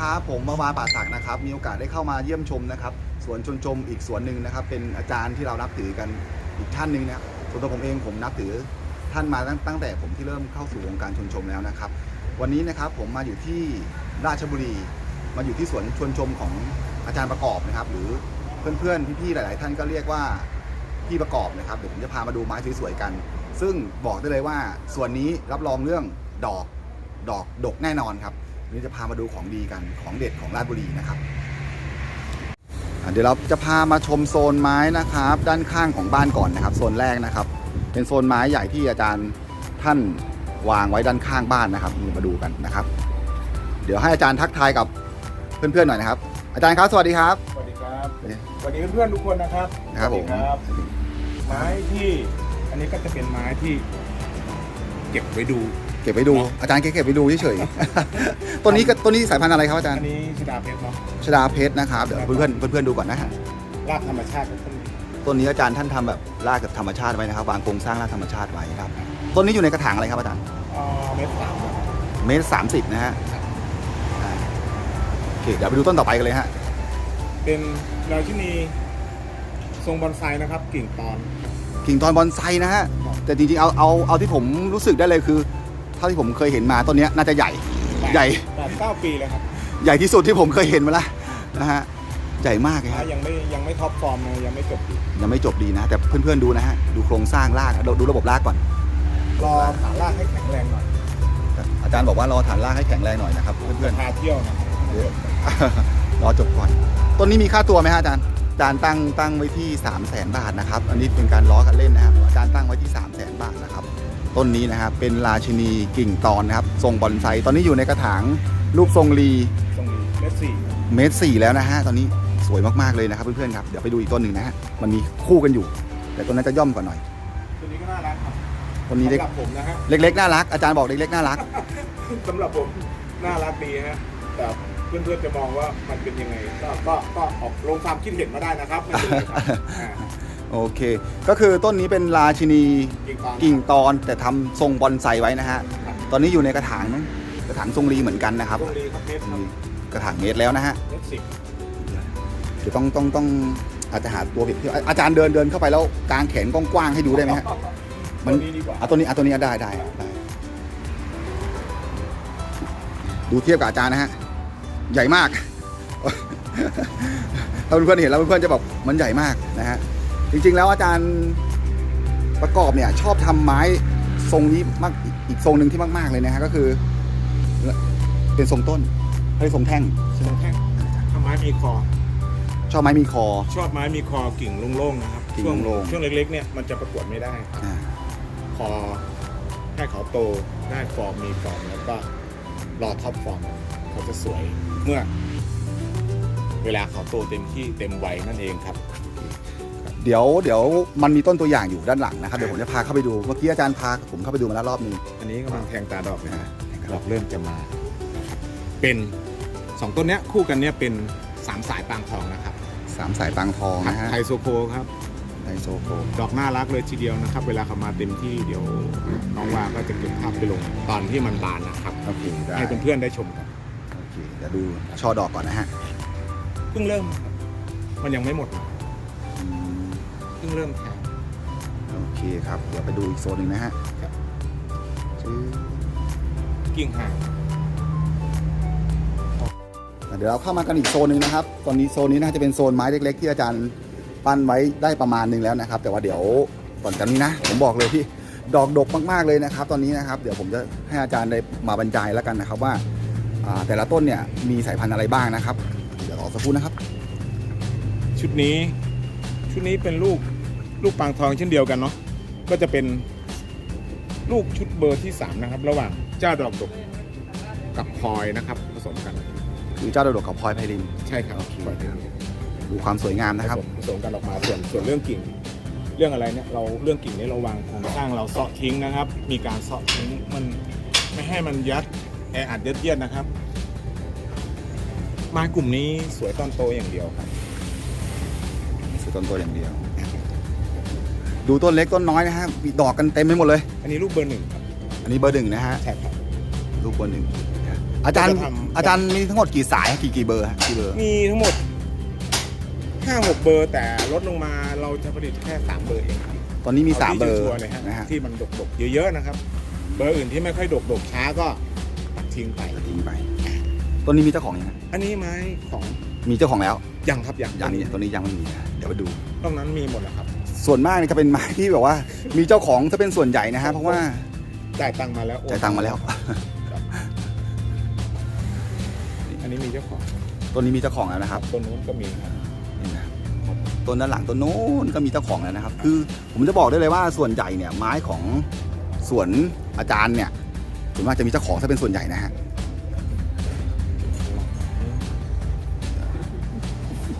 ครับผมมาวาป่าศักนะครับ มีโอกาสได้เข้ามาเยี่ยมชมนะครับสวนชนชมอีกสวนหนึ่งนะครับ เป็นอาจารย์ที่เรานับถือกันอีกท่านหนึ่งนะครับส่วนตัวผมเองผมนับถือท่านมาตั้งตั้งแต่ผมที่เริ่มเข้าสู่วงการชนชมแล้วนะครับ วันนี้นะครับผมมาอยู่ที่ราชบุรี มาอยู่ที่สวนชวนชมของอาจารย์ประกอบนะครับ หรือเพื่อนๆพี่ๆหลาย ๆ ท่านก็เรียกว่าพี่ประกอบนะครับเดี๋ยวผมจะพามาดูไม้สวยๆกัน ซึ่งบอกได้เลยว่าส่วนนี้รับรองเรื่องดอกดอกดกแน่นอนครับ วันนี้จะพามาดูของดีกันของเด็ดของราชบุรีนะครับอะเดี๋ยวเราจะพามาชมโซนไม้นะครับ ด้านข้างของบ้านก่อนนะครับ โซนแรกนะครับ เป็นโซนไม้ใหญ่ที่อาจารย์ท่านวางไว้ด้านข้างบ้านนะครับนี่มาดูกันนะครับ เดี๋ยวให้อาจารย์ทักทายกับเพื่อนๆหน่อยนะครับ อาจารย์ครับสวัสดีครับ สวัสดีครับสวัสดีเพื่อนๆทุกคนนะครับนะครับผมสวัสดีครับไม้ที่อันนี้ก็จะเป็นไม้ที่ เก็บไว้ดู เก็บไว้ดูอาจารย์เก็บไว้ดูเฉยๆต้นนี้ก็ต้นนี้สายพันธุ์อะไรครับอาจารอัย์นนี้ชดาเพชรเนาะชดาเพชรนะครับ เดี๋ยวเพื่อนๆเพื่อนๆดูก่อนนะฮะรากธรรมชาติของต้นนี้ต้นนี้อาจารย์ท่านทำแบบรากกับธรรมชาติไว้นะครับวางโครงสร้างรากธรรมชาติไว้ครับต้นนี้อยู่ในกระถางอะไรครับอาจารย์อ่าเม็ดสามครับเมตรสามสิบนะฮะอ่าโอเคเดี๋ยวไปดูต้นต่อไปกันเลยฮะเป็นราชินีทรงบอนไซนะครับกิ่งตอนกิ่งทอนบอนไซนะฮะแต่จริงๆเอาเอาเอาที่ผมรู้สึกได้เลยคือ เท่าที่ผมเคยเห็นมาต้นเนี้ยน่าจะใหญ่ ใหญ่แปดเก้าปีเลยครับใหญ่ที่สุดที่ผมเคยเห็นมาแล้วนะฮะใหญ่มากเลยคถ้ารับยังไม่ยังไม่ท็อปฟอร์มนะยังไม่จบดียังไม่จบดีนะ แต่เพื่อนๆดูนะฮะดูโครงสร้างรากดูดูระบบรากก่อนรอฐานรากให้แข็งแรงหน่อยอาจารย์บอกว่ารอฐานรากให้แข็งแรงหน่อยนะครับเพื่อนพาเที่ยวนะๆรอจบก่อนต้นนี้มีค่าตัวไหมฮะอาจารย์อาจารย์ตั้งตั้งไว้ที่ 3 0 0แสนบาทนะครับ อันนี้เป็นการล้อกันเล่นนะครับอาจารย์ตั้งไว้ที่ 3 0 0แสนบาทนะครับ ต้นนี้นะครับเป็นราชินีกิ่งตอนนะครับทรงบอนไซตอนนี้อยู่ในกระถางรูปทรงรีตรงนี้เม็ดสี่เมตรสี่แล้วนะฮะตอนนี้สวยมากๆเลยนะครับเพื่อนๆครับเดี๋ยวไปดูอีกต้นหนึ่งนะฮะมันมีคู่กันอยู่ แต่ต้นนั้นจะย่อมกว่าหน่อยตัวนี้ก็น่ารักครับต้นนี้เล็กสำหรับผมนะฮะเล็กๆน่ารักอาจารย์บอกเล็กๆน่ารัก สำหรับผมน่ารักดีฮะแต่เพื่อนๆจะมองว่ามันเป็นยังไง ก็ก็ก็ออกลงความคิดเห็นมาได้นะครับไม่เป็นไรครับอ่า โอเค ก็คือต้นนี้เป็นราชินีกิ่งตอนกิ่งตอนแต่ทำทรงบอนไซไว้นะฮะครับตอนนี้อยู่ในกระถางนะกระถางทรงรีเหมือนกันนะครับตรงนี้ครับเพชรครับมีกระถางเมตรแล้วนะฮะเพชรสิบเดี๋ยวต้องต้องต้องอาจจะหาตัวเปรียบเทียบอาอาจารย์เดินเดินเข้าไปแล้วกางแขนกว้างๆให้ดูได้ไหมฮะ มัตัวนนี้ดีกว่า อะตัวนี้อะตัวนี้ได้ได้ได้ ดูเทียบกับอาจารย์นะฮะ ใหญ่มาก ถ้าเพื่อนๆเห็นแล้วเพื่อนๆจะบอกมันใหญ่มากนะฮะ จริงๆ แล้วอาจารย์ประกอบเนี่ยชอบทำไม้ทรงนี้มากอีกอีกทรงหนึ่งที่มาก ๆ เลยนะฮะก็คือ เป็นทรงต้นเฮ้ยทรงแท่งทรงแท่งถ้าไม้มีคอ ชอบไม้มีคอ ชอบไม้มีคอกิ่งโล่งๆนะครับกิ่งช่วงโล่งๆช่วงเล็กๆเนี่ยมันจะประกวดไม่ได้ครับอ่าคอให้เขาโตได้ฟอร์มมีฟอร์มแล้วก็รอท็อปฟอร์มเขาจะสวยเมื่อ เวลาเขาโตเต็มที่เต็มวัยนั่นเองครับ เดี๋ยวเดี๋ยวมันมีต้นตัวอย่างอยู่ด้านหลังนะครับเดี๋ยวผมจะพาเข้าไปดูเมื่อกี้อาจารย์พาผมเข้าไปดูมาแล้วรอบหนึง อันนี้กำลังแทงตาดอกนะฮะดอกเริ่มจะมา เป็นสองต้นเนี้ยคู่กันเนี้ยเป็นสามสายปางทองนะครับสามสายปางทองนะฮะไทโซโคครับไดโซโคดอกน่ารักเลยทีเดียวนะครับ เวลาเขามาเต็มที่เดี๋ยวน้องว่าก็จะเก็บภาพไปลงตอนที่มันบานนะครับโอเคได้ให้เพื่อนๆได้ชมกันโอเคเดี๋ยวดูช่อดอกก่อนนะฮะเพิ่งเริ่มครับมันยังไม่หมดอืม เพิ่งเริ่มแทงโอเคครับ เดี๋ยวไปดูอีกโซนหนึ่งนะฮะครับชื่อกิ่งห่างเดี๋ยวเราเข้ามากันอีกโซนหนึ่งนะครับ ตอนนี้โซนนี้น่าจะเป็นโซนไม้เล็ก ๆ ที่อาจารย์ปั้นไว้ได้ประมาณหนึงแล้วนะครับ แต่ว่าเดี๋ยวก่อนจากนี้นะ ผมบอกเลยที่ดอกดกมากๆเลยนะครับ ตอนนี้นะครับ เดี๋ยวผมจะให้อาจารย์ได้มาบรรยายแล้วกันนะครับว่าอ่าแต่ละต้นเนี่ยมีสายพันธุ์อะไรบ้างนะครับ เดี๋ยวรอสักครู่นะครับ ชุดนี้ ชุดนี้เป็นลูกลูกปางทองเช่นเดียวกันเนาะก็จะเป็นลูกชุดเบอร์ที่สามนะครับ ระหว่างเจ้าดอกดกกับพลอยนะครับ ผสมกันคือเจ้าดอกดกกับพลอยไพลินใช่ครับโอเคพลอยเป็นดูความสวยงามผนะครับสมผสมกันออกมาส่วนส่วนเรื่องกิ่ง เรื่องอะไรเนี่ยเราเรื่องกิ่งนี้เราวางโครงสร้างเราเซาะทิ้งนะครับ มีการเซาะทิ้งมันไม่ให้มันยัดแออัดยัดเยียดนะครับไม้กลุ่มนี้สวยตอนโตอย่างเดียวครับ สวยต้นตัวอย่างเดียว ดูต้นเล็กต้นน้อยนะฮะมีดอกกันเต็มไปหมดเลย อันนี้ลูกเบอร์หนึ่งครับอันนี้เบอร์หนึ่งนะฮะใช่ครับ ลูกเบอร์หนึ่งอาจารย์ก็ะทำ อาจารย์มีทั้งหมดกี่สายกี่กี่เบอร์ฮะกี่เบอร์มีทั้งหมดห้าหกเบอร์ แต่ลดลงมาเราจะผลิตแค่สามเบอร์เองครับตอนนี้มีสามที่เบอร์ชัวๆเลยฮะนะฮะที่มันดกๆเยอะๆนะครับ เบอร์อื่นที่ไม่ค่อยดกๆช้าก็ตัดทิ้งไป ทิ้งไปต้นนี้มีเจ้าของยังฮะอันนี้ไม้ของ มีเจ้าของแล้ว ยังครับยังยังนี่ต้นนี้ยังไม่มีนะเดี๋ยวไปดู ตรงนั้นมีหมดแล้วครับ ส่วนมากเนี่ยจะเป็นไม้ที่แบบว่า มีเจ้าของจะเป็นส่วนใหญ่นะฮะเพราะว่าจ่ายตังค์มาแล้วโอนจ่ายตังค์มาแล้ว อันนี้มีเจ้าของต้นนี้มีเจ้าของแล้วนะครับต้นนู้นก็มีครับนี่นะครับต้นด้านหลังต้นโน้นก็มีเจ้าของแล้วนะครับ คือผมจะบอกได้เลยว่าส่วนใหญ่เนี่ยไม้ของสวนอาจารย์เนี่ยส่วนมากจะมีเจ้าของถ้าเป็นส่วนใหญ่นะฮะ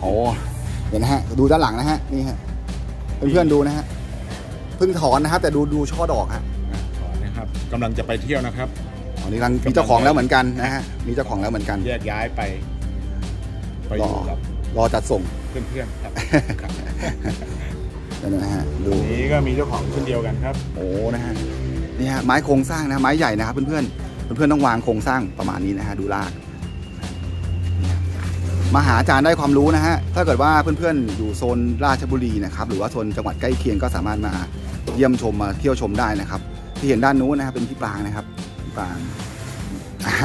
โอ้เห็นนะฮะดูด้านหลังนะฮะนี่ฮะเพื่อนๆดูนะฮะเพิ่งถอนนะครับ แต่ดูดูช่อดอกฮะนะครับกำลังจะไปเที่ยวนะครับอันนี้กำลังมีเจ้าของแล้วเหมือนกันนะฮะมีเจ้าของแล้วเหมือนกันแยกย้ายไปไปอยู่กับรอจัดส่งเพื่อนๆครับครับนะฮะดูอันนี้ก็มีเจ้าของเช่นเดียวกันครับ โอ้นะฮะนี่ฮะไม้โครงสร้างนะไม้ใหญ่นะครับเพื่อนๆเพื่อนๆต้องวางโครงสร้างประมาณนี้นะฮะดูรากเนี่ย มาหาอาจารย์ได้ความรู้นะฮะ ถ้าเกิดว่าเพื่อนๆ อยู่โซนราชบุรีนะครับ หรือว่าโซนจังหวัดใกล้เคียงก็สามารถมาเยี่ยมชมมาเที่ยวชมได้นะครับ ที่เห็นด้านนู้นนะครับเป็นพี่ปรางนะครับพี่ปรางอ่า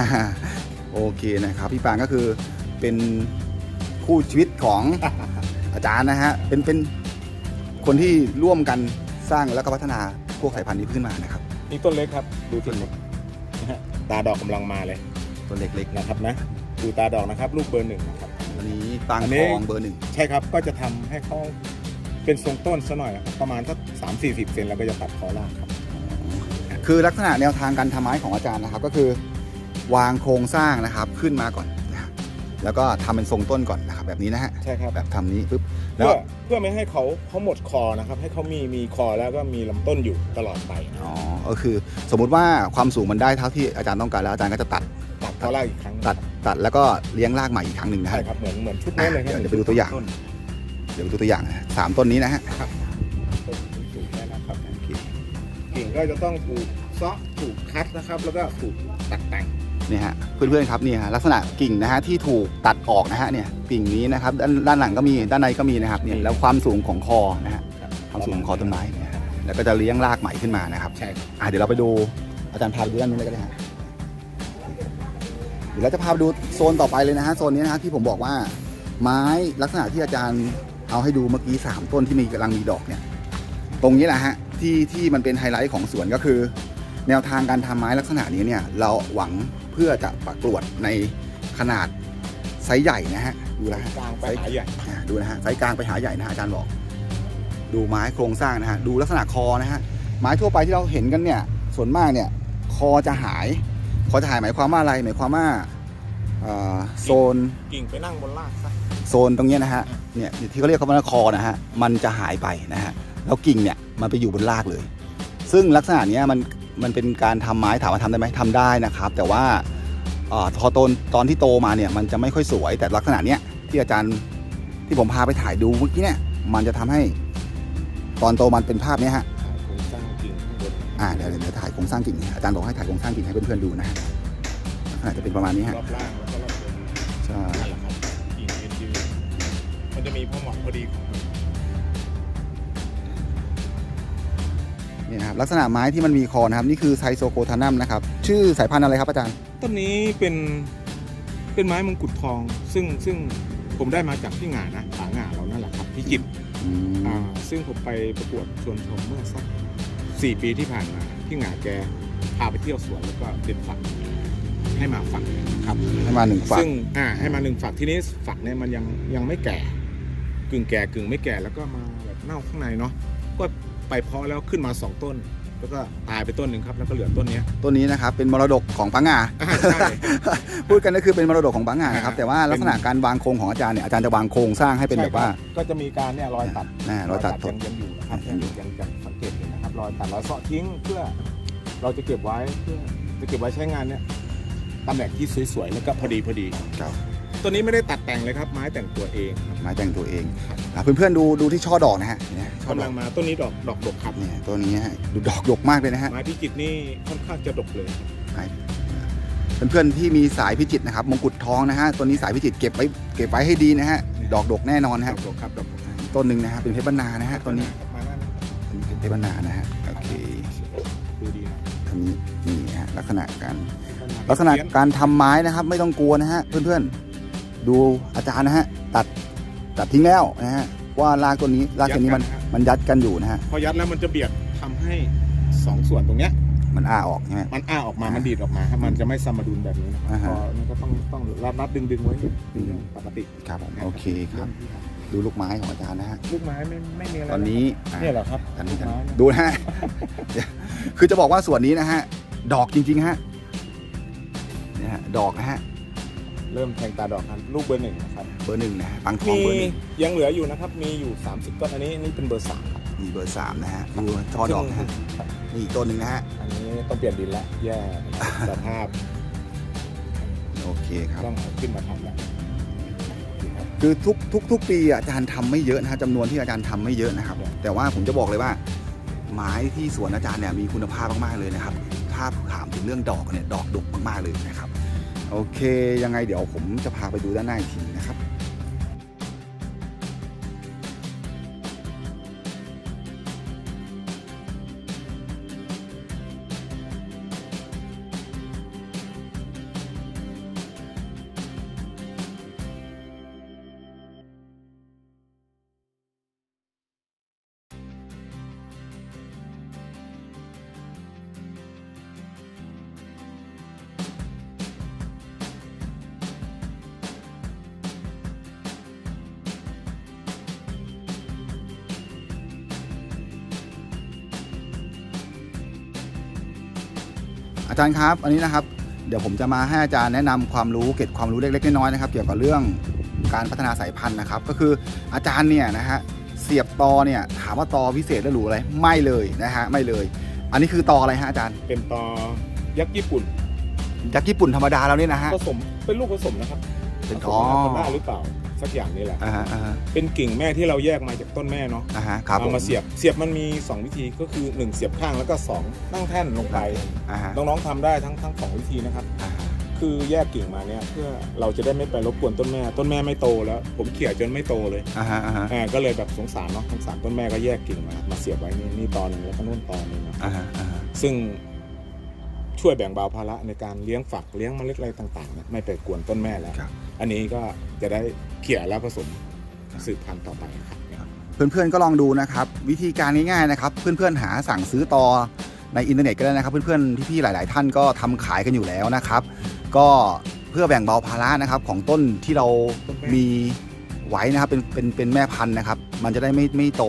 โอเคนะครับพี่ปรางก็คือเป็นคู่ชีวิตของอาจารย์นะฮะเป็นเป็นคนที่ร่วมกันสร้างแล้วก็พัฒนาพวกสายพันธุ์นี้ขึ้นมานะครับนี่ต้นเล็กครับ ดูต้นเล็กนะฮะตาดอกกำลังมาเลยตัวเล็กนะครับนะ ดูตาดอกนะครับ ลูกเบอร์หนึ่งนะครับๆอั นนี้ปรางอันทนี้องเบอร์หนึ่งใช่ครับก็จะทำให้เขาเป็นทรงต้นซะหน่อยนะครับประมาณสักสามสี่สิบเซนแล้วก็จะตัดคอรากครับ คือลักษณะแนวทางการทำไม้ของอาจารย์นะครับ ก็คือวางโครงสร้างนะครับขึ้นมาก่อนนะครับแล้วก็ทำเป็นทรงต้นก่อนนะครับแบบนี้นะฮะใช่ครับ แบบทำนี้ปุ๊บแล้เพื่วอเพื่อไม่ให้เขาเขาหมดคอนะครับ ให้เขามีมีคอแล้วก็มีลำต้นอยู่ตลอดไปอ๋อก็คือ สมมุติว่าความสูงมันได้เท่าที่อาจารย์ต้องการแล้วอาจารย์ก็จะตัด ตัดคอรากอีกครั้งตัด ตัดแล้วก็เลี้ยงรากใหม่อีกครั้งหนึ่งนะใช่ฮะ ครับเหมือนเหมือนชุดนี้เลยครับเดี๋ยวไปดูตัวอย่าง ต้นเดี๋ยวไปดูตัวอย่างนะฮะสามต้นนี้นะฮะต้นสูงๆเนี่ยนะครับกิ่งก็จะต้องถูกเซาะถูกคัดนะครับ แล้วก็ถูกตัดแต่งนี่ฮะเพื่อนๆครับนี่ฮะลักษณะกิ่งนะฮะที่ถูกตัดออกนะฮะเนี่ยกิ่งนี้นะครับด้านด้านหลังก็มีด้านในก็มีนะครับเนี่ยแล้วความสูงของคอนะฮะความสูงของคอต้นไม้เนี่ยฮะแล้วก็จะเลี้ยงรากใหม่ขึ้นมานะครับใช่ครับอะเดี๋ยวเราไปดูอาจารย์พาไปดูด้านนู้นเลยก็ได้ฮะเดี๋ยวเราจะพาไปดูโซนต่อไปเลยนะฮะโซนนี้นะฮะที่ผมบอกว่า ไม้ลักษณะที่อาจารย์เอาให้ดูเมื่อกี้สามต้นที่มีกำลังมีดอกเนี่ย ตรงนี้แหละฮะที่ที่มันเป็นไฮไลท์ของสวนก็คือ แนวทางการทำไม้ลักษณะนี้เนี่ยเราหวังเพื่อจะประกวดในขนาดไซส์ใหญ่นะฮะดูนะฮะกลางไปหาใหญ่อ่าดูนะฮะไซส์กลางไปหาใหญ่นะฮะอาจารย์บอก ดูไม้โครงสร้างนะฮะดูลักษณะคอนะฮะไม้ทั่วไปที่เราเห็นกันเนี่ยส่วนมากเนี่ยคอจะหาย คอจะหายหมายความว่าอะไรหมายความว่าเอ่อโซนกิ่งไปนั่งบนรากซะโซนตรงเนี้ยนะฮะเนี่ยที่เขาเรียกเขาว่าคอนะฮะมันจะหายไปนะฮะแล้วกิ่งเนี่ยมันไปอยู่บนรากเลย ซึ่งลักษณะเนี้ยมันมันเป็นการทำไม้ถามว่าทำได้ไหมทำได้นะครับ แต่ว่าเอ่อพอตอนตอนที่โตมาเนี่ยมันจะไม่ค่อยสวย แต่ลักษณะเนี้ยที่อาจารย์ที่ผมพาไปถ่ายดูเมื่อกี้เนี่ยมันจะทำให้ตอนโตมันเป็นภาพเนี้ยฮะ อ่าเดี๋ยวเดี๋ยวถ่ายโครงสร้างกิ่งอาจารย์บอกให้ถ่ายโครงสร้างกิ่งให้เพื่อนๆดูนะฮะลักษณะจะเป็นประมาณนี้ฮะรอบล่างแล้วก็รอบบนใช่นั่นแหละครับกิ่งยืนๆมันจะมีพอเหมาะพอดีของมันนี่นะครับลักษณะไม้ที่มันมีคอนะครับนี่คือไซโซโคทานัมนะครับ ชื่อสายพันธุ์อะไรครับอาจารย์ ต้นนี้เป็นเป็นไม้มงกุฎทอง ซึ่งซึ่งผมได้มาจากที่งานนะผางาเรานั่นแหละครับที่จิตรอืม อ่าซึ่งผมไปประกวดชวนชมเมื่อสัก สี่ปีที่ผ่านมาที่งานแกพาไปเที่ยวสวนแล้วก็เด็ดฝักให้มาฝักครับให้มาหนึ่งฝักซึ่งอ่าให้มาหนึ่งฝักที่นี้ฝักเนี่ยมันยังยังไม่แก่ กึ่งแก่กึ่งไม่แก่แล้วก็มาแบบเน่าข้างในเนาะก็ไปเพาะแล้วขึ้นมาสองต้น แล้วก็ตายไปต้นหนึ่งครับแล้วก็เหลือต้นเนี้ย ต้นนี้นะครับเป็นมรดกของปังงาอ่าใช่ พูดกันก็คือเป็นมรดกของปังงานะครับอ่าแต่ว่าลักษณะการวางโครงของอาจารย์เนี่ยอาจารย์จะวางโครงสร้างให้เป็นแบบว่า ใช่ครับก็จะมีการเนี่ยรอยตัดน่ารอยตัดสดยังยังอยู่นะครับยัยังงอยู่ยังยัง รับรอยตัดรอยเสาะทิ้งเพื่อเราจะเก็บไว้เพื่อจะเก็บไว้ใช้งานเนี่ยตำแหน่งที่สวยๆแล้วก็พอดีพอดี ครับ ตัวนี้ไม่ได้ตัดแต่งเลยครับ ไม้แต่งตัวเองครับไม้แต่งตัวเองอะเพื่อนๆดูดูที่ช่อดอกนะฮะเนี่ยช่อดกำอลักงมาต้นนี้ดอกดอกดกครับเนี่ยตัวนี้ฮะดูดอกดกมากเลยนะฮะไม้พิจิตรนี่ค่อนข้างจะดกเลยไม้เพื่อนๆที่มีสายพิจิตรนะครับมงกุฎทองนะฮะตัวนี้สายพิจิตรเก็บไว้เก็บไว้ให้ดีนะฮะดอกดกแน่นอนนะดฮะอกดกครับดอกดกต้นหนึ่งนะฮะเป็นเพชรบรรณานะฮะต้นนี้มาแล้วนะ อันนี้เป็นเพชรบรรณานะฮะโอเคดูดีนะอันนี้นี่ฮะลักษณะการลักษณะการทำไม้นะครับ ไม่ต้องกลัวนะฮะเพื่อนๆ ดูอาจารย์นะฮะตัดตัดทิ้งแล้วนะฮะว่ารากตัวนี้รากตัวนี้มันมันยัดกันอยู่นะฮะพอยัดแล้วมันจะเบียดทำให้สองส่วนตรงเนี้ยมันอ้าออกใช่ไหมมันอ้าออกมา มันดีดออกมาครับมันจะไม่สมดุลแบบนี้นะครับอ่าฮะพอมันก็ต้องต้องรัดรัดดึงดึงไว้เป็นเรื่องปกติ ครับผมโอเคครับ ดูลูกไม้ของอาจารย์นะฮะ ลูกไม้ไม่ไม่มีอะไรตอนนี้อะเนี่ยเหรอครับอันนี้ลูกไม้เนี่ยดูนะฮะเดี๋ยวคือจะบอกว่าส่วนนี้นะฮะ ดอกจริงๆฮะเนี่ยฮะดอกนะฮะ เริ่มแทงตาดอกครับลูกเบอร์หนึ่งนะครับเบอร์หนึ่งนะฮะปังทองมีเบอร์หนึ่งยังเหลืออยู่นะครับ มีอยู่ 30 ต้นอันนี้นี่เป็นเบอร์สามครับมีเบอร์สามนะฮะดูช่อดอกนะฮะครับนี่อีกต้นหนึ่งนะฮะ อันนี้ต้องเปลี่ยนดินละแย่สภาพโอเคครับ ต้องเอาขึ้นมาทำแล้วนี่ คือทุกทุกทุกปีอาจารย์ทำไม่เยอะนะฮะจำนวนที่อาจารย์ทำไม่เยอะนะครับ แต่ว่าผมจะบอกเลยว่า ไม้ที่สวนอาจารย์เนี่ยมีคุณภาพมากๆเลยนะครับ ถ้าถามถึงเรื่องดอกเนี่ยดอกดกมากๆเลยนะครับ โอเคยังไงเดี๋ยวผมจะพาไปดูด้านหน้าอีกทีนะครับ อาจารย์ครับ อันนี้นะครับ เดี๋ยวผมจะมาให้อาจารย์แนะนำความรู้เก็บความรู้เล็กๆน้อยๆนะครับ เกี่ยวกับเรื่องการพัฒนาสายพันธุ์นะครับ ก็คืออาจารย์เนี่ยนะฮะเสียบตอเนี่ยถามว่าตอพิเศษแล้วหรูอะไรไม่เลยนะฮะไม่เลย อันนี้คือตออะไรฮะอาจารย์ เป็นตอยักษ์ญี่ปุ่นจากญี่ปุ่นธรรมดาแล้วเนี่ยนะฮะผสมเป็นลูกผสมนะครับเป็นผอ๋สอมมาหรือเปล่า สักอย่างนี่แหละ อ่าฮะอ่าฮะเป็นกิ่งแม่ที่เราแยกมาจากต้นแม่เนาะอ่าฮะครับผเอามาเสียบเสียบมันมี 2 วิธีก็คือ 1 เสียบข้างแล้วก็ 2 นั่งแท่นลงไปอ่าฮะน้องๆทำได้ทั้งทั้งสองวิธีนะครับ อ่าฮะคือแยกกิ่งมาเนี่ยเพื่อเราจะได้ไม่ไปรบกวนต้นแม่ ต้นแม่ไม่โตแล้ว ผมเขี่ยจนไม่โตเลยอ่าฮะอ่าฮะอ่าก็เลยแบบสงสารเนาะสงสารต้นแม่ก็แยกกิ่งมามาเสียบไว้นี่นี่ตอนหนึงแล้วก็นู่นตอนหนึงนะ อ่าฮะอ่าฮะซึ่งช่วยแบ่งเบาภาระในการเลี้ยงฝักเลี้ยงเมล็ดอะไรต่างๆเนี่ยไม่ไปกวนต้นแม่แล้ว ครับ อันนี้ก็จะได้เขี่ยแล้วผสมสืบพันธุ์ต่อไปครับเพื่อนๆก็ลองดูนะครับ วิธีการง่ายๆนะครับ เพื่อนๆหาสั่งซื้อต่อในอินเทอร์เน็ตก็ได้นะครับ เพื่อนๆพี่ๆหลาย ๆ ท่านก็ทำขายกันอยู่แล้วนะครับ ก็เพื่อแบ่งเบาภาระนะครับของต้นที่เรามีไว้นะครับเป็นเป็นเป็นแม่พันธุ์นะครับ มันจะได้ไม่ไม่โต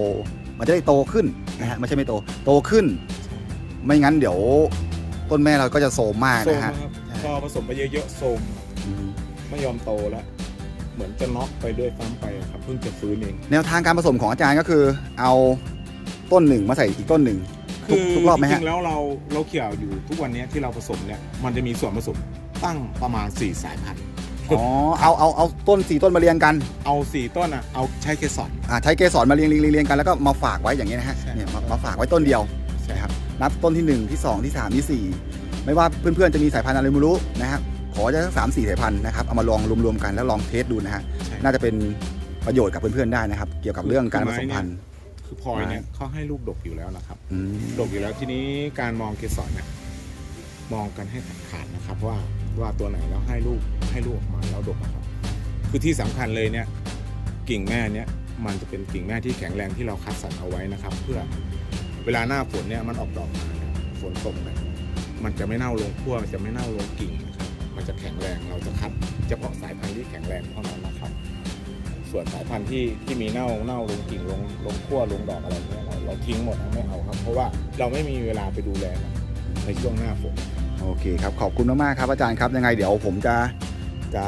มันจะได้โตขึ้นนะฮะไม่ใช่ไม่โตโตขึ้น ไม่งั้นเดี๋ยวต้นแม่เราก็จะโทรมมากโซมนะฮะนะครับใช่พอผสมไปเยอะๆโซมอืม ไม่ยอมโตแล้ว เหมือนจะน็อกไปด้วยซ้ำไปครับเพิ่งจะฟื้นเอง แนวทางการผสมของอาจารย์ก็คือ เอาต้นหนึ่งมาใส่อีกต้นหนึ่งทุกทุกรอบไหมจฮะ ริงๆแล้วเราเราเขี่ยอยู่ทุกวันนี้ที่เราผสมเนี่ยมันจะมีส่วนผสมตั้งประมาณ 4 สายพันธุ์ อ๋อ เอาเอาเอาต้นสี่ต้นมาเรียงกัน เอา 4 ต้นอะเอาใช้เกสร อ่าใช้เกสรมาเรียงเรียงเรียงเรียงกันแล้วก็มาฝากไว้อย่างเงี้ยนะฮะใช่ เนี่ยมามาฝากไว้ต้นเดียวใช่นะครับนับต้นที่หนึ่งที่สองที่สามที่สี่ไม่ว่าเพื่อนๆจะมีสายพันธุ์อะไรไม่รู้นะครับ ขอจะสักสามสี่สายพันธุ์นะครับเอามาลองรวมๆกันแล้วลองเทสดูนะฮะใช่ น่าจะเป็นประโยชน์กับเพื่อนๆได้นะครับ เกี่ยวกับเรื่องการผสมพันธุ์ คือพลอยเนี่ยเขาให้ลูกดกอยู่แล้วนะครับ อืม ดกอยู่แล้วทีนี้การมองเกสรเนี่ยมองกันให้ขาดๆนะครับ ว่าว่าตัวไหนแล้วให้ลูกให้ลูกออกมาแล้วดกนะครับ คือที่สำคัญเลยเนี่ย กิ่งแม่เนี่ยมันจะเป็นกิ่งแม่ที่แข็งแรงที่เราคัดสรรเอาไว้นะครับ เพื่อเวลาหน้าฝนเนี่ยมันออกดอกมาเนี่ยฝนตกเนี่ยมันจะไม่เน่าลงขั้วมันจะไม่เน่าลงกิ่งนะครับ มันจะแข็งแรงเราจะคัดเฉพาะสายพันธุ์ที่แข็งแรงเท่านั้นนะครับ ส่วนสายพันธุ์ที่ที่มีเน่าเน่าลงกิ่งลงลงขั้วลงดอกอะไรเนี่ยเราเราทิ้งหมดไม่เอาครับ เพราะว่าเราไม่มีเวลาไปดูแลมันในช่วงหน้าฝนโอเคครับขอบคุณมากๆครับอาจารย์ครับยังไงเดี๋ยวผมจะจะ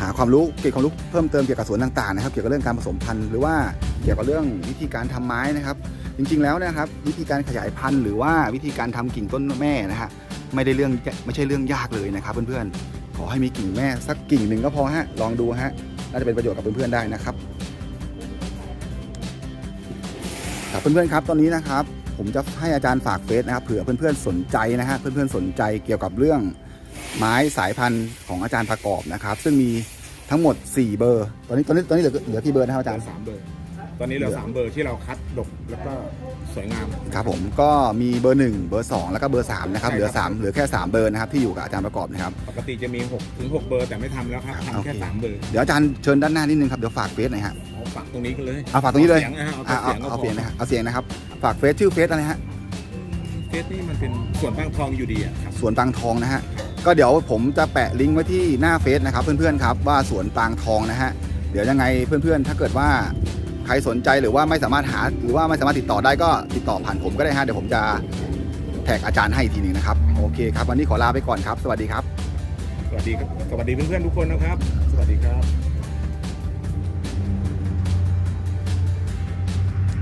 หาความรู้เกี่ยวกับความรู้เพิ่มเติมเกี่ยวกับสวนต่างๆนะครับ เกี่ยวกับเรื่องการผสมพันธุ์หรือว่าเกี่ยวกับเรื่องวิธีการทำไม้นะครับ จริงๆแล้วนะครับ วิธีการขยายพันธุ์หรือว่าวิธีการทำกิ่งต้นแม่นะฮะ ไม่ได้เรื่องไม่ใช่เรื่องยากเลยนะครับเพื่อนๆ ขอให้มีกิ่งแม่สักกิ่งหนึ่งก็พอฮะ ลองดูฮะ น่าจะเป็นประโยชน์กับเพื่อนๆได้นะครับครับเพื่อนๆครับ ตอนนี้นะครับ ผมจะให้อาจารย์ฝากเฟซนะครับ เผื่อเพื่อนๆสนใจนะฮะ เพื่อนๆสนใจเกี่ยวกับเรื่องไม้สายพันธุ์ของอาจารย์ประกอบนะครับ ซึ่งมีทั้งหมด 4 เบอร์ ตอนนี้ตอนนี้ตอนนี้เหลือเหลือกี่เบอร์นะครับอาจารย์สามเบอร์ ตอนนี้เหลือสามเบอร์ที่เราคัดดกแล้วก็สวยงาม ครับผมก็มีเบอร์ 1 เบอร์ 2 แล้วก็เบอร์ 3 นะครับ ใช่เหลือครับ3เหลือแค่ 3 เบอร์นะครับที่อยู่กับอาจารย์ประกอบนะครับ ปกติจะมี6ถึง6เบอร์แต่ไม่ทำแล้วครับโอทำเคแค่สามเบอร์เดี๋ยวอาจารย์เชิญด้านหน้านิดนึงครับเดี๋ยวฝากเฟซหน่อยฮะเอาฝากตรงนี้กันเลยเอาฝากตรงนี้เลยสีงอะเอาอะแต่เอาเสียงก็เอาพอเสียงนะครับเอาเสียงนะครับฝากเฟซชื่อเฟซอะไรฮะเฟสนี่มันเป็นส่วนตั้งทองอยู่ดีอะครับสวนปางทองนะฮะก็เดี๋ยวผมจะแปะลิงก์ไว้ที่หน้าเฟซนะครับเพื่อนๆครับว่าสวนปางทองนะฮะเดี๋ยวยังไงเพื่อนๆ ถ้าเกิดว่าใครสนใจหรือว่าไม่สามารถหา หรือว่าไม่สามารถติดต่อได้ก็ติดต่อผ่านผมก็ได้ฮะเดี๋ยวผมจะแท็กอาจารย์ให้อีกทีหนึ่งนะครับ โอเคครับ วันนี้ขอลาไปก่อนครับ สวัสดีครับ สวัสดีครับ สวัสดีเพื่อนๆทุกคนนะครับ สวัสดีครับ